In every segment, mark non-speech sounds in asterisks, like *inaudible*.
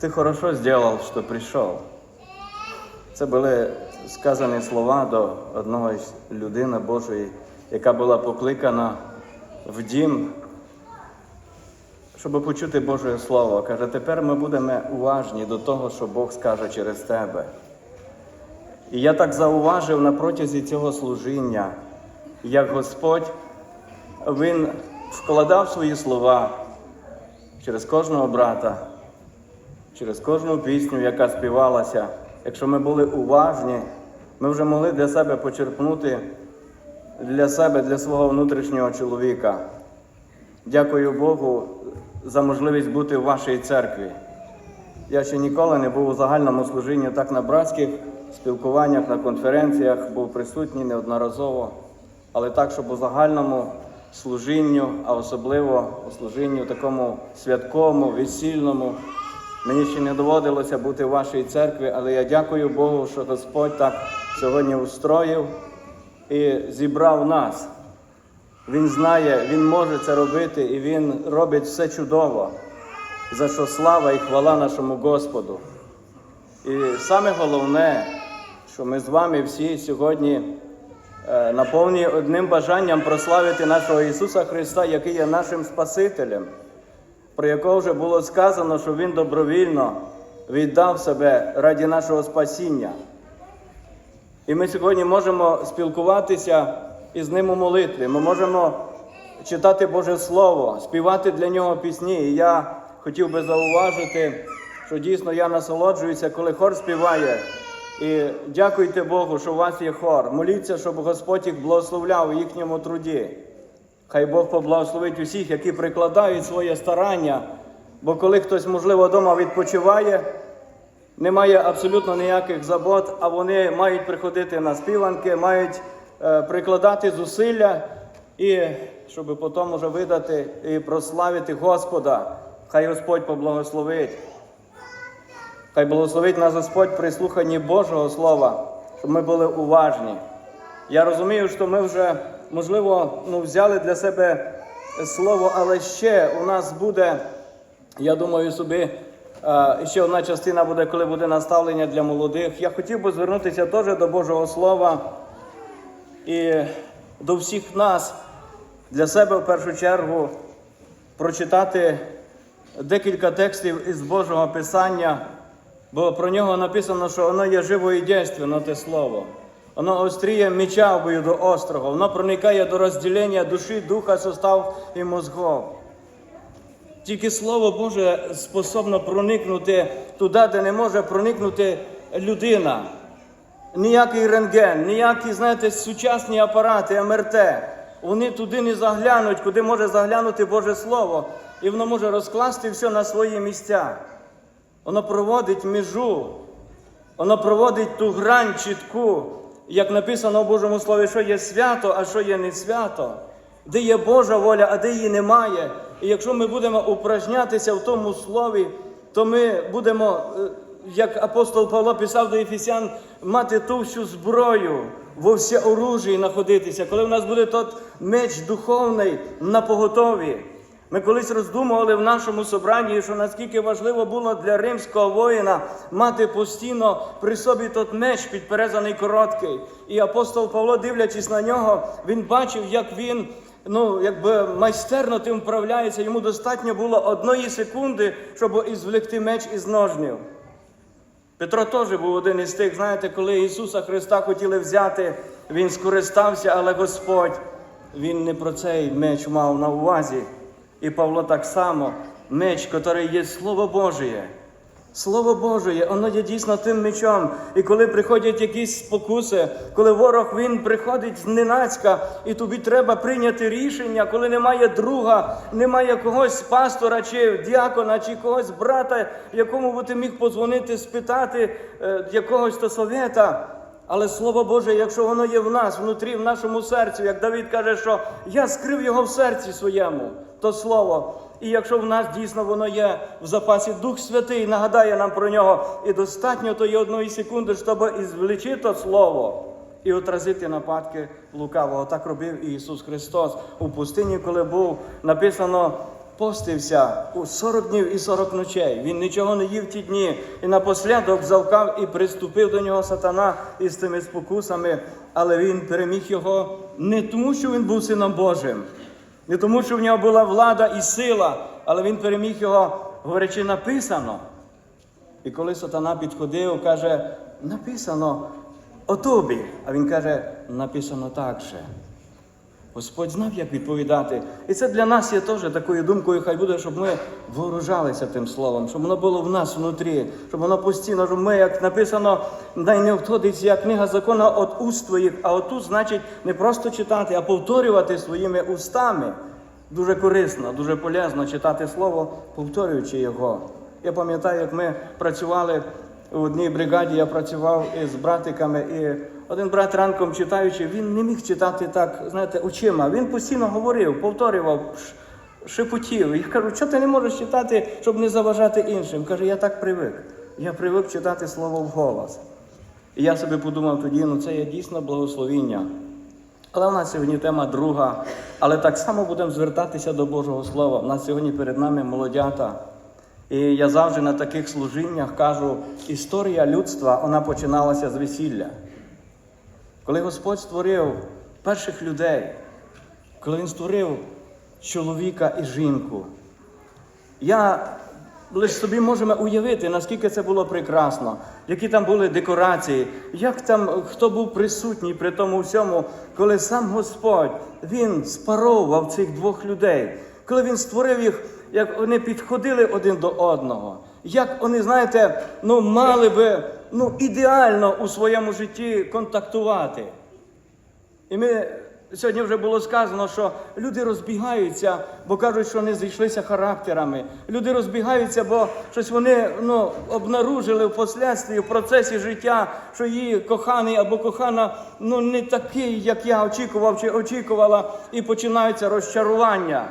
Ти хорошо зробив, що прийшов. Це були сказані слова до одного людини Божої, яка була покликана в дім, щоб почути Боже Слово. Каже, тепер ми будемо уважні до того, що Бог скаже через тебе. І я так зауважив на протязі цього служіння, як Господь Він вкладав свої слова через кожного брата, через кожну пісню, яка співалася. Якщо ми були уважні, ми вже могли для себе почерпнути для себе, для свого внутрішнього чоловіка. Дякую Богу за можливість бути в вашій церкві. Я ще ніколи не був у загальному служінні так на братських спілкуваннях, на конференціях, був присутній неодноразово, але так, щоб у загальному служінню, а особливо у служінні такому святковому, весільному. Мені ще не доводилося бути в вашій церкві, але я дякую Богу, що Господь так сьогодні устроїв і зібрав нас. Він знає, Він може це робити, і Він робить все чудово, за що слава і хвала нашому Господу. І саме головне, що ми з вами всі сьогодні е, наповнені одним бажанням прославити нашого Ісуса Христа, який є нашим Спасителем, про якого вже було сказано, що Він добровільно віддав себе раді нашого спасіння. І ми сьогодні можемо спілкуватися із ним у молитві. Ми можемо читати Боже Слово, співати для нього пісні. І я хотів би зауважити, що дійсно я насолоджуюся, коли хор співає. І дякуйте Богу, що у вас є хор. Моліться, щоб Господь їх благословляв у їхньому труді. Хай Бог поблагословить усіх, які прикладають своє старання. Бо коли хтось, можливо, вдома відпочиває, немає абсолютно ніяких забот, а вони мають приходити на співанки, мають е, прикладати зусилля, і щоб потім уже видати і прославити Господа. Хай Господь поблагословить. Хай благословить нас Господь при слуханні Божого Слова, щоб ми були уважні. Я розумію, що ми вже, можливо, ну, взяли для себе слово, але ще у нас буде, я думаю, собі, е, ще одна частина буде, коли буде наставлення для молодих. Я хотів би звернутися теж до Божого Слова і до всіх нас, для себе в першу чергу, прочитати декілька текстів із Божого Писання, бо про нього написано, що воно є живо і дійственно, те слово. Воно остріє меча обою до острого, воно проникає до розділення душі, духа, состав і мозгов. Тільки Слово Боже способно проникнути туди, де не може проникнути людина. Ніякий рентген, ніякі, знаєте, сучасні апарати, МРТ. Вони туди не заглянуть, куди може заглянути Боже Слово, і воно може розкласти все на свої місця. Воно проводить межу, воно проводить ту грань чітку, як написано в Божому Слові, що є свято, а що є не свято, де є Божа воля, а де її немає. І якщо ми будемо упражнятися в тому слові, то ми будемо, е, як апостол Павло писав до Ефесян, мати ту всю зброю во все оружії знаходитися, коли в нас буде тот меч духовний на поготові. Ми колись роздумували в нашому собранні, що наскільки важливо було для римського воїна мати постійно при собі тот меч підперезаний короткий. І апостол Павло, дивлячись на нього, він бачив, як він ну, якби майстерно тим вправляється. Йому достатньо було одної секунди, щоб ізвлекти меч із ножнів. Петро теж був один із тих, знаєте, коли Ісуса Христа хотіли взяти, Він скористався, але Господь, Він не про цей меч мав на увазі. І Павло так само, меч, який є Слово Божє. Слово Боже, воно є дійсно тим мечом. І коли приходять якісь спокуси, коли ворог він приходить зненацька, і тобі треба прийняти рішення, коли немає друга, немає когось пастора, чи діакона, чи когось брата, якому би ти міг позвонити, спитати е, якогось то совета. Але Слово Боже, якщо воно є в нас, внутрі, в нашому серці, як Давид каже, що я скрив його в серці своєму, то слово. І якщо в нас дійсно воно є в запасі, Дух Святий нагадає нам про нього, і достатньо тої одної секунди, щоб ізвлечити то слово і отразити нападки лукавого. Так робив і Ісус Христос у пустині, коли був написано постився у 40 днів і 40 ночей. Він нічого не їв ті дні. І напослідок завкав і приступив до нього сатана із тими спокусами, але він переміг його не тому, що він був сином Божим, не тому, що в нього була влада і сила, але він переміг його, говорячи, написано. І коли сатана підходив, каже, написано о тобі. А він каже, написано так же. Господь знав, як відповідати. І це для нас є теж такою думкою, хай буде, щоб ми вооружалися тим словом, щоб воно було в нас внутрі, щоб воно постійно, щоб ми, як написано, дай не входиться книга закону от уст твоїх, а отут значить не просто читати, а повторювати своїми устами. Дуже корисно, дуже полезно читати слово, повторюючи його. Я пам'ятаю, як ми працювали у одній бригаді, я працював із братиками, і один брат ранком читаючи, він не міг читати так, знаєте, очима. Він постійно говорив, повторював, шепотів. Я кажу, що ти не можеш читати, щоб не заважати іншим? Каже, я так привик. Я привик читати слово вголос. І я собі подумав тоді, ну це є дійсно благословіння. Але в нас сьогодні тема друга. Але так само будемо звертатися до Божого Слова. У нас сьогодні перед нами молодята. І я завжди на таких служіннях кажу, історія людства вона починалася з весілля. Коли Господь створив перших людей, коли Він створив чоловіка і жінку, я лише собі можемо уявити, наскільки це було прекрасно, які там були декорації, як там хто був присутній при тому всьому, коли сам Господь Він спаровував цих двох людей, коли Він створив їх, як вони підходили один до одного, як вони, знаєте, ну, мали би ну, ідеально у своєму житті контактувати. І ми сьогодні вже було сказано, що люди розбігаються, бо кажуть, що не зійшлися характерами. Люди розбігаються, бо щось вони ну, обнаружили впоследстві, в процесі життя, що її коханий або кохана ну, не такий, як я очікував чи очікувала, і починаються розчарування.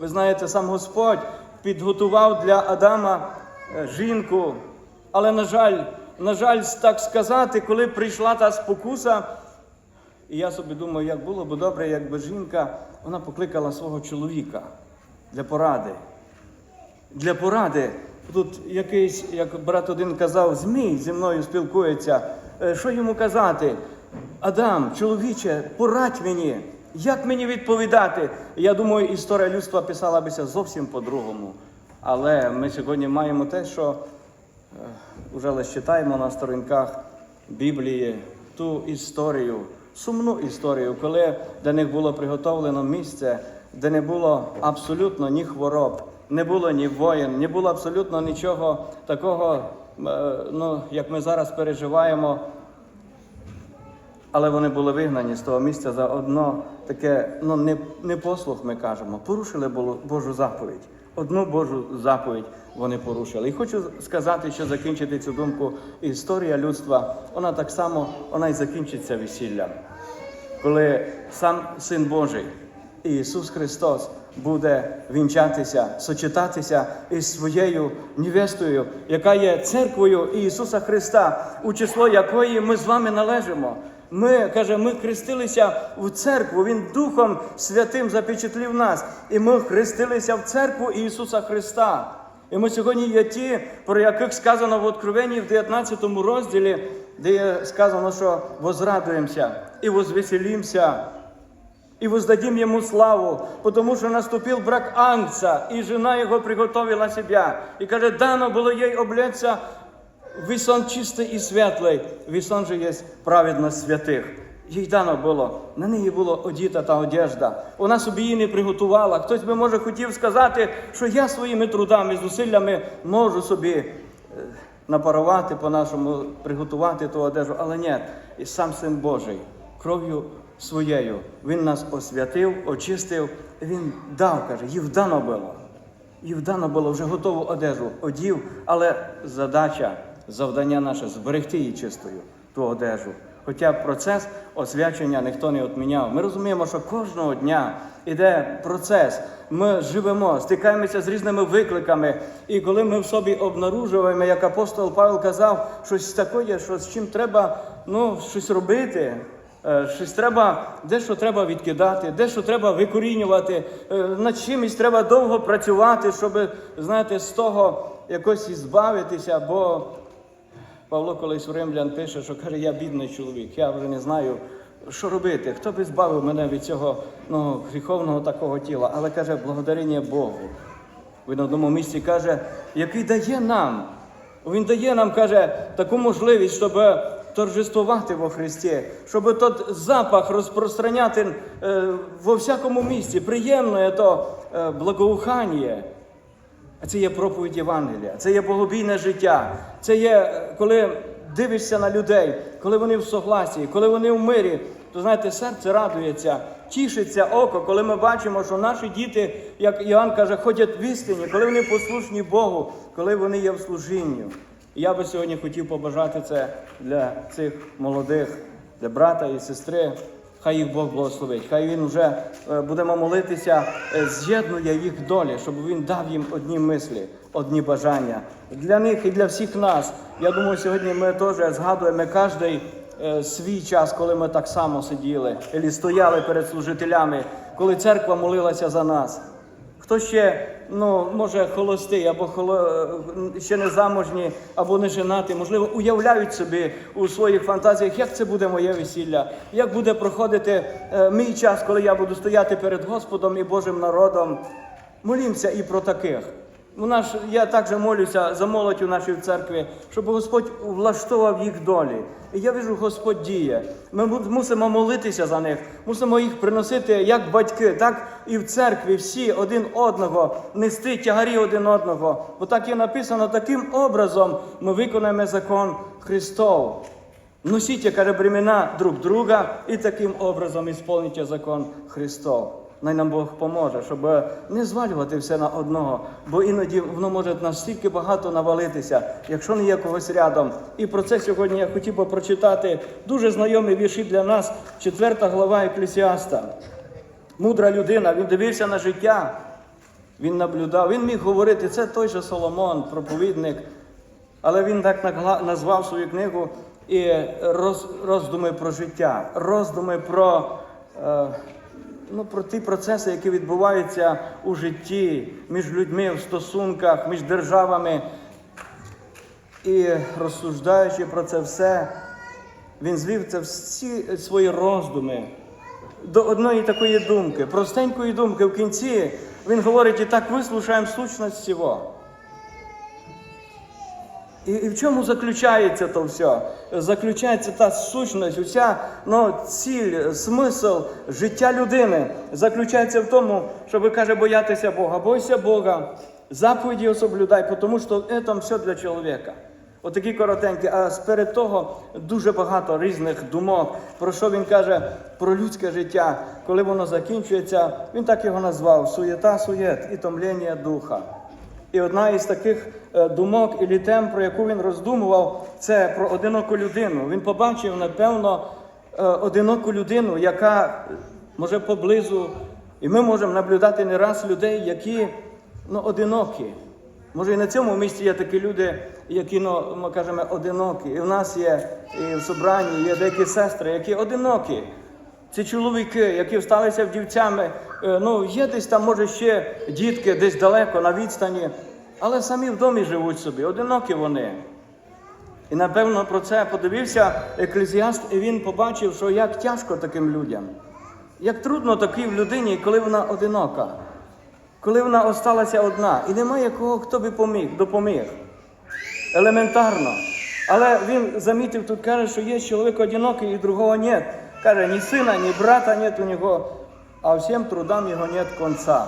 Ви знаєте, сам Господь підготував для Адама е, жінку, але, на жаль, на жаль, так сказати, коли прийшла та спокуса, і я собі думаю, як було б добре, якби жінка вона покликала свого чоловіка для поради. Для поради. Тут якийсь, як брат один казав, змій зі мною спілкується. Е, Що йому казати? Адам, чоловіче, порадь мені, як мені відповідати? Я думаю, історія людства писала бися зовсім по-другому. Але ми сьогодні маємо те, що вже лише читаємо на сторінках Біблії ту історію, сумну історію, коли для них було приготовлено місце, де не було абсолютно ні хвороб, не було ні воєн, не було абсолютно нічого такого, е, ну, як ми зараз переживаємо. Але вони були вигнані з того місця за одно таке, ну не, не послух, ми кажемо, порушили Божу заповідь. Одну Божу заповідь вони порушили. І хочу сказати, що закінчити цю думку. Історія людства, вона так само вона і закінчиться весіллям. Коли сам Син Божий, Ісус Христос, буде вінчатися, сочетатися із своєю невестою, яка є церквою Ісуса Христа, у число якої ми з вами належимо. Ми, каже, ми хрестилися в церкву, Він Духом Святим запечатлів нас. І ми хрестилися в церкву Ісуса Христа. І ми сьогодні є ті, про яких сказано в Откровенні в 19 розділі, де сказано, що возрадуємося і возвеселимся, и воздадим ему славу, потому что наступил брак Ангца, и жена его приготовила себя. И каже, дано было ей облечься в вісон чистий і світлий, вісон же є праведність святих. Їй дано було, на неї була одіта та одежда. Вона собі її не приготувала. Хтось би може хотів сказати, що я своїми трудами, зусиллями можу собі е, напарувати по-нашому, приготувати ту одежу, але ні, і сам Син Божий кров'ю своєю Він нас освятив, очистив, Він дав, каже, їй вдано було. Їй вдано було вже готову одежу одів, але задача, завдання наше зберегти її чистою, ту одежу. Хоча процес освячення ніхто не відміняв. Ми розуміємо, що кожного дня іде процес. Ми живемо, стикаємося з різними викликами. І коли ми в собі обнаружуємо, як апостол Павел казав, щось таке, що з чим треба ну, щось робити, Е, Щось треба, дещо треба відкидати, дещо треба викорінювати, е, над чимось треба довго працювати, щоб, знаєте, з того якось ізбавитися, бо Павло колись в Римлян пише, що каже, я бідний чоловік, я вже не знаю, що робити. Хто би збавив мене від цього ну, гріховного такого тіла? Але каже, благодарення Богу. Він на одному місці каже, який дає нам. Він дає нам, каже, таку можливість, щоб торжествувати во Христі, щоб тот запах розпространяти е, во всякому місці. Приємне то е, благоухання. Це є проповідь Євангелія, це є богобійне життя. Це є, е, коли дивишся на людей, коли вони в согласі, коли вони в мирі, то знаєте, серце радується, тішиться око, коли ми бачимо, що наші діти, як Іоанн каже, ходять в істині, коли вони послушні Богу, коли вони є в служінні. Я би сьогодні хотів побажати це для цих молодих, для брата і сестри. Хай їх Бог благословить. Хай він вже е, будемо молитися, е, з'єднує їх долі, щоб він дав їм одні мислі, одні бажання. Для них і для всіх нас. Я думаю, сьогодні ми теж згадуємо кожен свій час, коли ми так само сиділи, або стояли перед служителями, коли церква молилася за нас. Хто ще, ну, може, холостий, або холо... е, ще не замужні, або не женати, можливо, уявляють собі у своїх фантазіях, як це буде моє весілля, як буде проходити е, мій час, коли я буду стояти перед Господом і Божим народом. Молімося і про таких. У нас, я також молюся за молодь у нашій церкві, щоб Господь влаштовував їх долі. І я вижу, Господь діє. Ми мусимо молитися за них, мусимо їх приносити як батьки, так і в церкві всі один одного, нести тягарі один одного. Бо так є написано, таким образом ми виконаємо закон Христов. Носіть, каже, бремена друг друга і таким образом ісполніть закон Христов. Най нам Бог поможе, щоб не звалювати все на одного, бо іноді воно може настільки багато навалитися, якщо не є когось рядом. І про це сьогодні я хотів би прочитати дуже знайомі вірші для нас, четверта глава Еклесіаста. Мудра людина, він дивився на життя, він наблюдав, він міг говорити, це той же Соломон, проповідник, але він так назвав свою книгу і роз, роздуми про життя, роздуми про, е, ну, про ті процеси, які відбуваються у житті, між людьми, в стосунках, між державами. І розсуждаючи про це все, він звів це всі свої роздуми до одної такої думки, простенької думки в кінці. Він говорить, і так вислушаємо сущність всього. І, і в чому заключається то все? Заключається та сущність, уся ну, ціль, смисл життя людини заключається в тому, щоб каже, боятися Бога. Бойся Бога, заповіді його соблюдай, тому що це все для чоловіка. Отакі коротенькі, а сперед того дуже багато різних думок. Про що він каже про людське життя, коли воно закінчується, він так його назвав суєта, суєт і томління духа. І одна із таких е, думок і тем, про яку він роздумував, це про одиноку людину. Він побачив, напевно, е, одиноку людину, яка може поблизу, і ми можемо наблюдати не раз людей, які ну, одинокі. Може, і на цьому місці є такі люди, які ну, ми кажемо, одинокі. І в нас є, і в собранні є деякі сестри, які одинокі. Це чоловіки, які всталися вдівцями. Е, Ну, є десь там, може, ще дітки, десь далеко на відстані, але самі в домі живуть собі, одинокі вони. І напевно про це подивився еклезіаст, і він побачив, що як тяжко таким людям, як трудно такій людині, коли вона одинока, коли вона осталася одна, і немає кого, хто би поміг, допоміг. Елементарно. Але він замітив тут, каже, що є чоловік одинокий і другого нет. Каже, ні сина, ні брата нет у нього, а всім трудам його нет конца.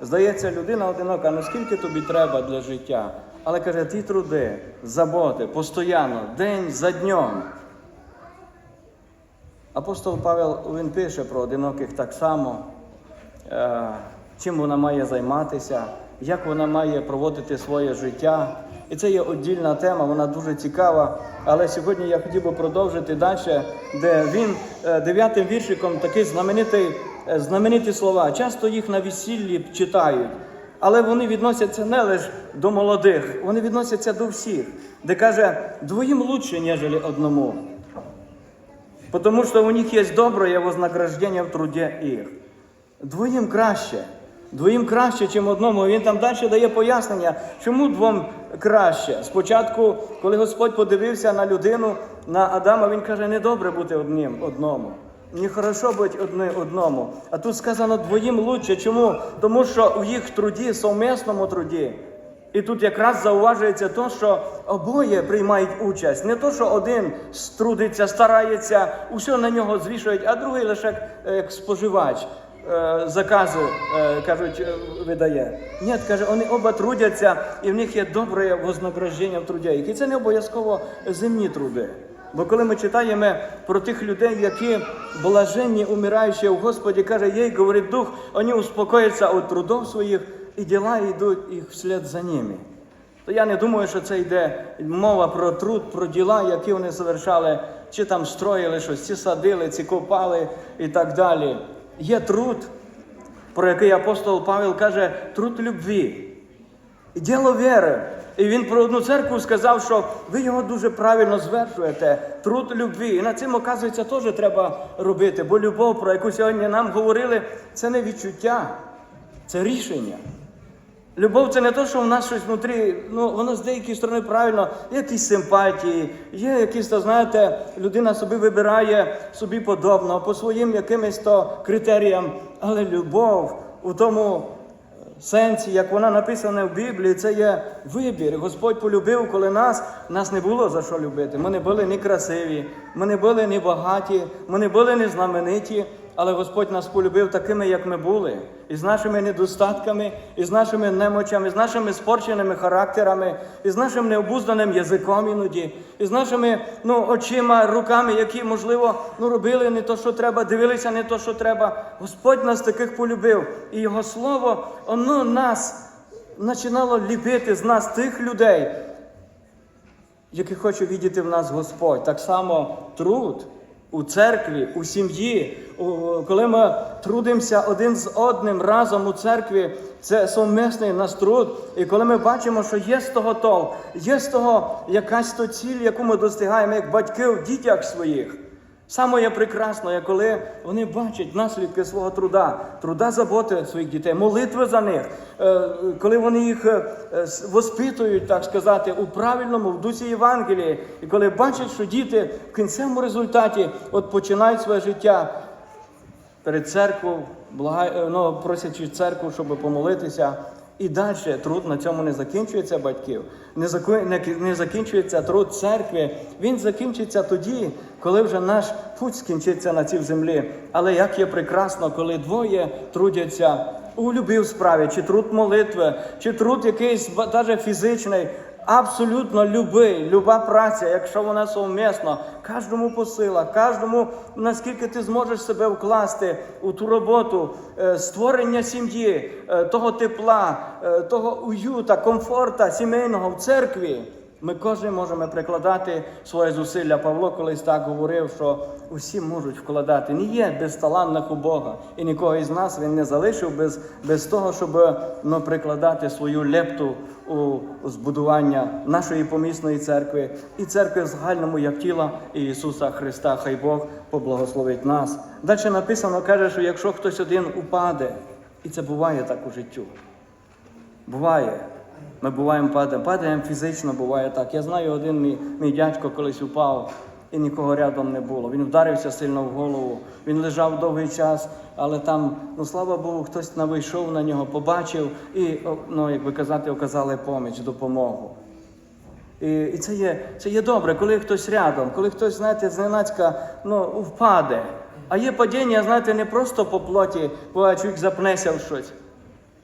Здається, людина одинока, наскільки тобі треба для життя. Але каже, ті труди, заботи, постійно, день за днем. Апостол Павел він пише про одиноких так само, е, чим вона має займатися, як вона має проводити своє життя. І це є одільна тема, вона дуже цікава. Але сьогодні я хотів би продовжити далі, де він е, дев'ятим віршиком такий знаменитий, е, знамениті слова. Часто їх на весіллі читають, але вони відносяться не лише до молодих, вони відносяться до всіх, де каже, двоїм лучше, ніж одному. Потому что у них есть доброе вознаграждение в труде их. Двоїм краще. Двоїм краще, ніж одному. Він там далі дає пояснення, чому двом краще. Спочатку, коли Господь подивився на людину, на Адама, він каже, не добре бути одним одному. Не хорошо бути одне одному. А тут сказано двоїм лучше. Чому? Тому що в їх труді, совмісному труді, і тут якраз зауважується те, що обоє приймають участь. Не то, що один трудиться, старається, усе на нього звішують, а другий лише як споживач закази, е, кажуть, е, видає. Ні, каже, вони оба трудяться, і в них є добре вознаграждення в труді. І це не обов'язково земні труди. Бо коли ми читаємо про тих людей, які блаженні, умираючі в Господі, каже, їй, говорить Дух, вони успокояться від трудов своїх, і діла йдуть їх вслед за ними. То я не думаю, що це йде мова про труд, про діла, які вони завершали, чи там строїли щось, чи садили, чи копали і так далі. Є труд, про який апостол Павел каже, труд любві. Діло віри. І він про одну церкву сказав, що ви його дуже правильно звершуєте, труд любві. І над цим, оказується, теж треба робити. Бо любов, про яку сьогодні нам говорили, це не відчуття, це рішення. Любов це не те, що в нас щось внутрі, ну воно з деякої сторони правильно, є якісь симпатії, є якісь, то знаєте, людина собі вибирає собі подобного по своїм якимось то критеріям. Але любов у тому сенсі, як вона написана в Біблії, це є вибір. Господь полюбив, коли нас, нас не було за що любити. Ми не були ні красиві, ми не були ні багаті, ми не були ні знамениті. Але Господь нас полюбив такими, як ми були, і з нашими недостатками, і з нашими немочами, з нашими спорченими характерами, і з нашим необузданим язиком іноді, і з нашими ну, очима, руками, які, можливо, ну, робили не то, що треба, дивилися не то, що треба. Господь нас таких полюбив. І Його Слово, воно нас починало ліпити з нас тих людей, який хоче віддіти в нас Господь. Так само труд у церкві, у сім'ї, коли ми трудимося один з одним разом у церкві, це совмісний наш труд. І коли ми бачимо, що є з того толк, є з того якась то ціль, яку ми достигаємо, як батьки в дітях своїх. Саме є прекрасно, коли вони бачать наслідки свого труда, труда заботи своїх дітей, молитви за них, е, коли вони їх е, воспитують, так сказати, у правильному, в дусі Євангелії, і коли бачать, що діти в кінцевому результаті от починають своє життя перед церквою, блага- е, ну, просячи церкву, щоб помолитися. І далі труд на цьому не закінчується батьків, не, заку- не закінчується труд церкви. Він закінчиться тоді, коли вже наш путь скінчиться на цій землі. Але як є прекрасно, коли двоє трудяться у любій справі, чи труд молитви, чи труд якийсь навіть фізичний, Абсолютно любий, люба праця, якщо вона совмісна, кожному посила, кожному, наскільки ти зможеш себе вкласти у ту роботу, е, створення сім'ї, е, того тепла, е, того уюта, комфорта сімейного в церкві. Ми кожен можемо прикладати своє зусилля. Павло колись так говорив, що усі можуть вкладати. Не є безталанних у Бога. І нікого із нас він не залишив без, без того, щоб ну, прикладати свою лепту у, збудування нашої помісної церкви і церкви в загальному як тіла Ісуса Христа. Хай Бог поблагословить нас. Далі написано, каже, що якщо хтось один упаде, і це буває так у життю. Буває. Ми буваємо падаємо, падаємо фізично, буває так. Я знаю, один мій, мій дядько колись упав і нікого рядом не було. Він вдарився сильно в голову, він лежав довгий час, але там, ну слава Богу, хтось навийшов на нього, побачив і, ну, як би казати, оказали поміч, допомогу. І, і це, є, це є добре, коли хтось рядом, коли хтось, знаєте, зненацька ну, впаде. А є падіння, знаєте, не просто по плоті, бо чоловік запнеся в щось.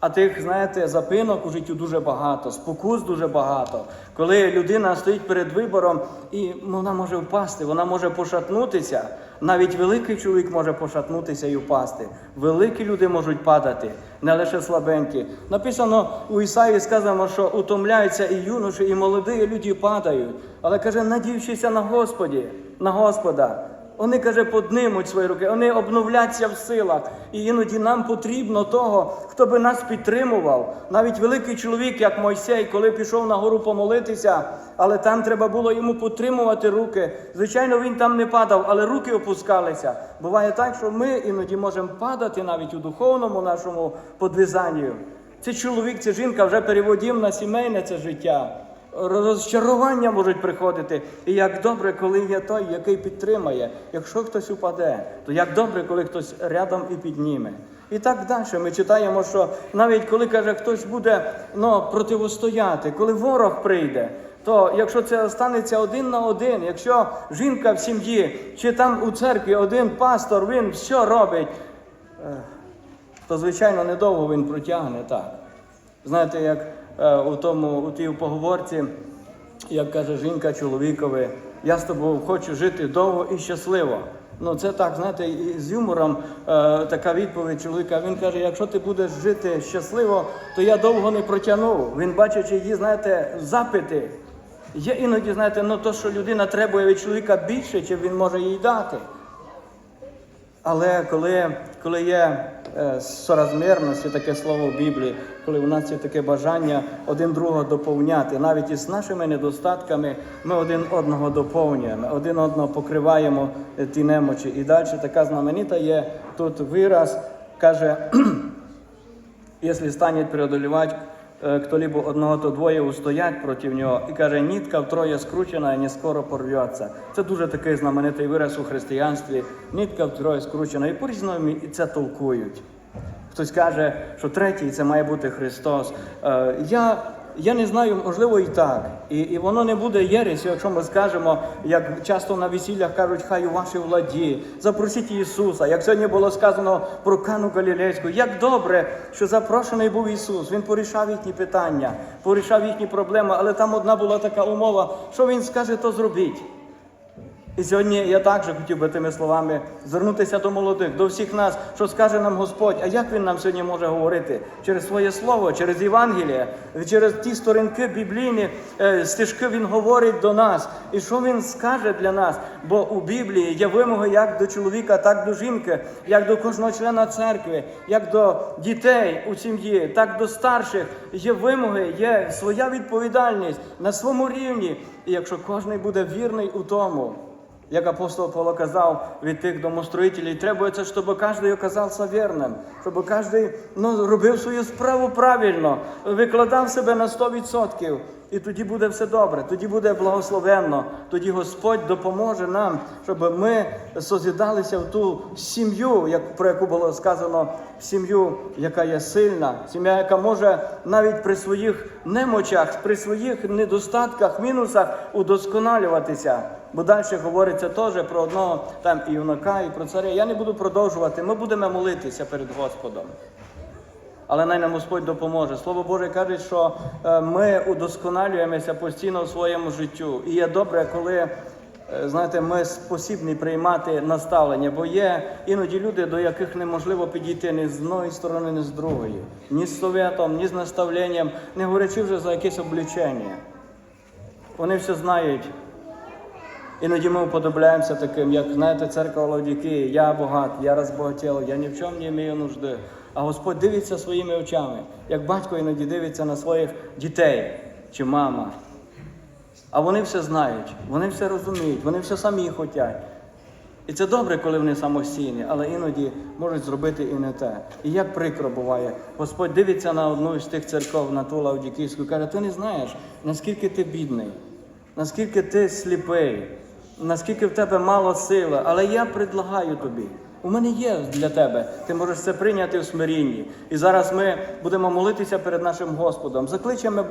А тих, знаєте, запинок у житті дуже багато, спокус дуже багато. Коли людина стоїть перед вибором, і ну, вона може впасти, вона може пошатнутися. Навіть великий чоловік може пошатнутися і впасти. Великі люди можуть падати, не лише слабенькі. Написано у Ісаї сказано, що утомляються і юноші, і молоді люди падають. Але каже, надіючися на Господі, на Господа. Вони, каже, поднимуть свої руки, вони обновляться в силах. І іноді нам потрібно того, хто би нас підтримував. Навіть великий чоловік, як Мойсей, коли пішов на гору помолитися, але там треба було йому потримувати руки. Звичайно, він там не падав, але руки опускалися. Буває так, що ми іноді можемо падати навіть у духовному нашому подвизанню. Це чоловік, це жінка вже переводів на сімейне це життя. Розчарування можуть приходити. І як добре, коли є той, який підтримає. Якщо хтось упаде, то як добре, коли хтось рядом і підніме. І так далі ми читаємо, що навіть коли каже, хтось буде ну, противостояти, коли ворог прийде, то якщо це станеться один на один, якщо жінка в сім'ї чи там у церкві один пастор, він все робить, е, то звичайно недовго він протягне так. Знаєте, як у тому, у тій поговорці, як каже жінка чоловікові, я з тобою хочу жити довго і щасливо. Ну це так, знаєте, і з юмором е, така відповідь чоловіка. Він каже: якщо ти будеш жити щасливо, то я довго не протягну. Він бачить її, знаєте, запити. Є іноді, знаєте, ну то, що людина требує від чоловіка більше, чим він може їй дати. Але коли, коли є е, соразмірність, є таке слово в Біблії, коли у нас є таке бажання один другого доповняти, навіть із нашими недостатками ми один одного доповнюємо, один одного покриваємо е, ті немочі. І далі така знаменита є тут вираз, каже, *clears throat* якщо стане преодолевать е, кто-либо одного, то двоє устоять проти нього. І каже, нітка втроє скручена, і не скоро порветься. Це дуже такий знаменитий вираз у християнстві. Нітка втроє скручена. І по-різному це толкують. Хтось каже, що третій це має бути Христос. Е, я, я не знаю, можливо, і так. І, і воно не буде єресю, якщо ми скажемо, як часто на весіллях кажуть, хай у вашій владі, запросіть Ісуса. Як сьогодні було сказано про Кану Галілейську, як добре, що запрошений був Ісус. Він порішав їхні питання, порішав їхні проблеми, але там одна була така умова, що Він скаже, то зробіть. І сьогодні я також хотів би тими словами звернутися до молодих, до всіх нас, що скаже нам Господь, а як Він нам сьогодні може говорити? Через своє слово, через Євангеліє, через ті сторінки біблійні е, стежки Він говорить до нас. І що Він скаже для нас? Бо у Біблії є вимоги як до чоловіка, так до жінки, як до кожного члена церкви, як до дітей у сім'ї, так до старших. Є вимоги, є своя відповідальність на своєму рівні. І якщо кожен буде вірний у тому, як апостол Павло казав від тих домостроїтелів, требується, щоб кожен оказався вірним, щоб кожен ну, робив свою справу правильно, викладав себе на 100%. І тоді буде все добре, тоді буде благословенно, тоді Господь допоможе нам, щоб ми созідалися в ту сім'ю, як, про яку було сказано, сім'ю, яка є сильна, сім'я, яка може навіть при своїх немочах, при своїх недостатках, мінусах удосконалюватися. Бо далі говориться теж про одного там і юнака, і про царя. Я не буду продовжувати. Ми будемо молитися перед Господом. Але най нам Господь допоможе. Слово Боже каже, що е, ми удосконалюємося постійно в своєму життю. І є добре, коли е, знаєте, ми спосібні приймати наставлення, бо є іноді люди, до яких неможливо підійти ні з одної сторони, ні з другої, ні з советом, ні з наставленням, не говорячи вже за якесь облічення. Вони все знають. Іноді ми уподобляємося таким, як знаєте, церква Лавдікії, я багат, я розбагатів, я ні в чому не маю нужди. А Господь дивиться своїми очами, як батько іноді дивиться на своїх дітей чи мама. А вони все знають, вони все розуміють, вони все самі хочуть. І це добре, коли вони самостійні, але іноді можуть зробити і не те. І як прикро буває, Господь дивиться на одну з тих церков, на ту Лавдікійську, і каже, ти не знаєш, наскільки ти бідний, наскільки ти сліпий, наскільки в тебе мало сили, але я предлагаю тобі. У мене є для тебе. Ти можеш це прийняти в смирінні. І зараз ми будемо молитися перед нашим Господом. Закличемо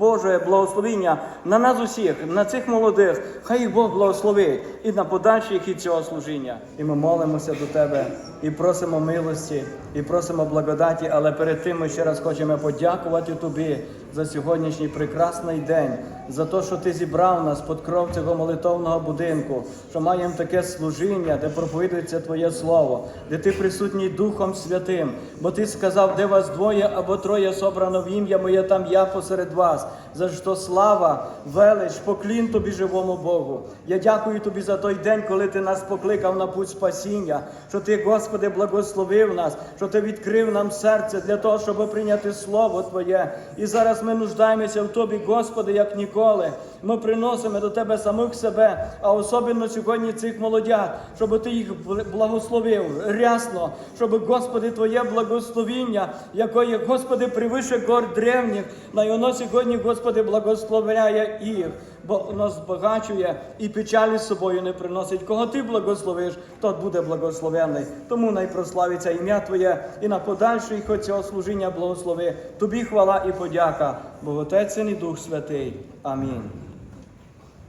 Боже благословіння на нас усіх, на цих молодих. Хай їх Бог благословить і на подальший хід цього служіння. І ми молимося до Тебе і просимо милості, і просимо благодаті, але перед тим ми ще раз хочемо подякувати Тобі за сьогоднішній прекрасний день, за те, що ти зібрав нас під кров цього молитовного будинку, що маємо таке служіння, де проповідується Твоє Слово, де ти присутній Духом Святим. Бо ти сказав, де вас двоє або троє собрано в ім'я моє, там я посеред вас. за що слава, велич, поклін тобі живому Богу. Я дякую тобі за той день, коли ти нас покликав на путь спасіння, що ти, Господи, благословив нас, що ти відкрив нам серце для того, щоб прийняти Слово Твоє. І зараз ми нуждаємося в Тобі, Господи, як ніколи. Ми приносимо до Тебе самих себе, а особливо сьогодні цих молодят, щоб Ти їх благословив рясно, щоб, Господи, Твоє благословіння, якої, Господи, превише гор древніх, на йоно сьогодні, Господи, благословляє їх, бо нас збагачує і печалі з собою не приносить. Кого Ти благословиш, тот буде благословений. Тому найпрославиться ім'я Твоє і на подальший хоч цього служіння благослови. Тобі хвала і подяка, бо Отець і Дух Святий. Амінь.